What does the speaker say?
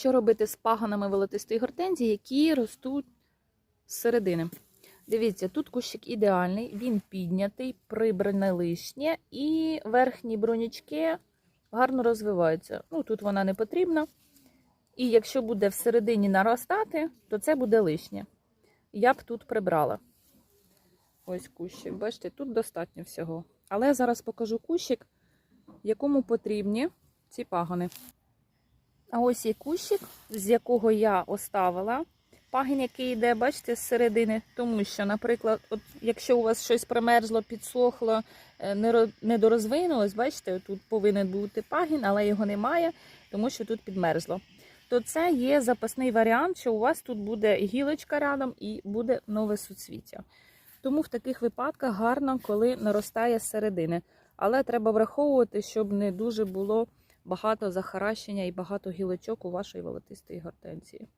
Що робити з паганами волотистої гортензії, які ростуть з середини? Дивіться, тут кущик ідеальний, він піднятий, прибране лишнє, і верхні бронячки гарно розвиваються. Ну, тут вона не потрібна. І якщо буде всередині наростати, то це буде лишнє. Я б тут прибрала. Ось кущик. Бачите, тут достатньо всього. Але зараз покажу кущик, якому потрібні ці пагони. А ось є кущик, з якого я оставила пагін, який йде, бачите, з середини. Тому що, наприклад, от якщо у вас щось примерзло, підсохло, е, не ро- не дорозвинулось, бачите, тут повинен бути пагін, але його немає, тому що тут підмерзло. То це є запасний варіант, що у вас тут буде гілочка рядом і буде нове суцвіття. Тому в таких випадках гарно, коли наростає з середини. Але треба враховувати, щоб не дуже було багато захаращення і багато гілочок у вашої волотистої гортензії.